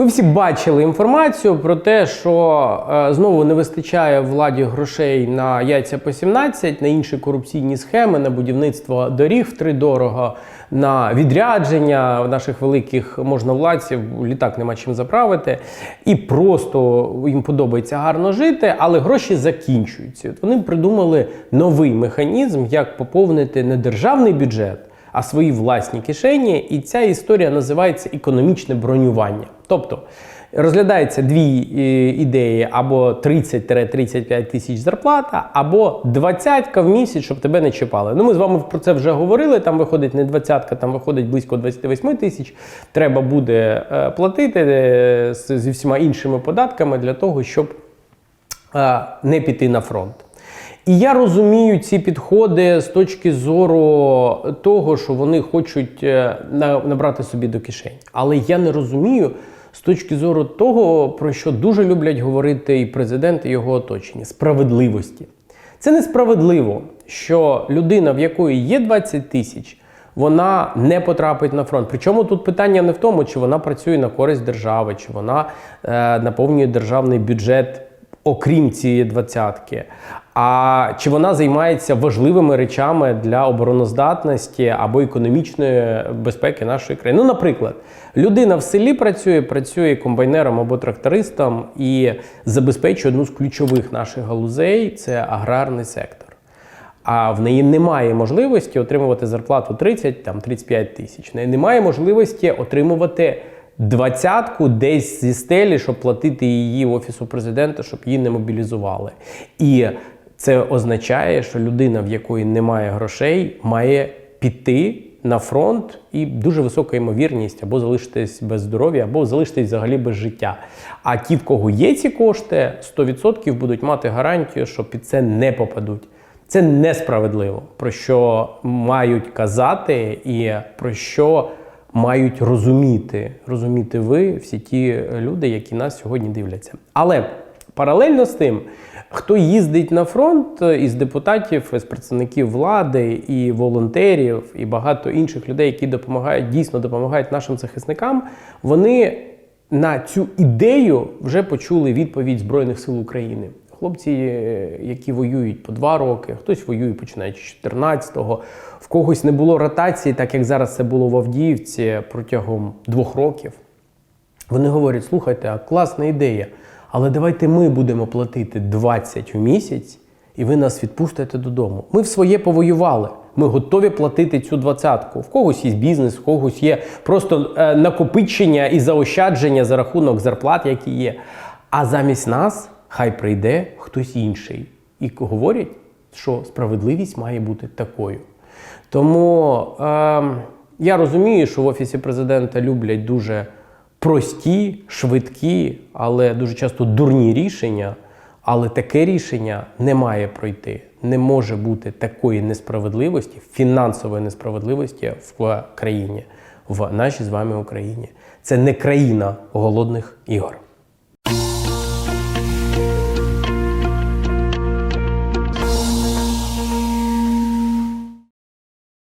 Ви всі бачили інформацію про те, що е, знову не вистачає владі грошей на яйця по 17, на інші корупційні схеми, на будівництво доріг втридорого, на відрядження наших великих можновладців, літак нема чим заправити. І просто їм подобається гарно жити, але гроші закінчуються. От вони придумали новий механізм, як поповнити не державний бюджет а свої власні кишені. І ця історія називається економічне бронювання. Тобто розглядається дві е, ідеї: або 30-35 тисяч зарплата, або 20 в місяць, щоб тебе не чіпали. Ну, ми з вами про це вже говорили. Там виходить не 20, там виходить близько 28 тисяч. Треба буде е, платити е, зі всіма іншими податками для того, щоб не піти на фронт. І я розумію ці підходи з точки зору того, що вони хочуть е, набрати собі до кишень. Але я не розумію з точки зору того, про що дуже люблять говорити і президент, і його оточення справедливості. Це несправедливо, що людина, в якої є 20 тисяч, вона не потрапить на фронт. Причому тут питання не в тому, чи вона працює на користь держави, чи вона е, наповнює державний бюджет, окрім цієї двадцятки. А чи вона займається важливими речами для обороноздатності або економічної безпеки нашої країни? Ну, наприклад, людина в селі працює, працює комбайнером або трактористом і забезпечує одну з ключових наших галузей це аграрний сектор а в неї немає можливості отримувати зарплату 30 там 35 тисяч. В неї немає можливості отримувати двадцятку десь зі стелі, щоб платити її офісу президента, щоб її не мобілізували. І це означає, що людина, в якої немає грошей, має піти. На фронт і дуже висока ймовірність або залишитись без здоров'я, або залишитись взагалі без життя. А ті, в кого є ці кошти, 100% будуть мати гарантію, що під це не попадуть. Це несправедливо, про що мають казати і про що мають розуміти, розуміти ви, всі ті люди, які нас сьогодні дивляться. Але паралельно з тим, хто їздить на фронт із депутатів, із представників влади і волонтерів, і багато інших людей, які допомагають, дійсно допомагають нашим захисникам, вони на цю ідею вже почули відповідь Збройних сил України. Хлопці, які воюють по два роки, хтось воює починаючи з 14-го, в когось не було ротації, так як зараз це було в Авдіївці протягом двох років. Вони говорять: слухайте, а класна ідея, але давайте ми будемо платити 20 у місяць, і ви нас відпустите додому. Ми в своє повоювали. Ми готові платити цю двадцятку. В когось є бізнес, в когось є просто е, накопичення і заощадження за рахунок зарплат, які є. А замість нас хай прийде хтось інший. І говорять, що справедливість має бути такою. Тому е, я розумію, що в Офісі президента люблять дуже прості, швидкі, але дуже часто дурні рішення. Але таке рішення не має пройти. Не може бути такої несправедливості, фінансової несправедливості в країні, в нашій з вами Україні. Це не країна голодних ігор.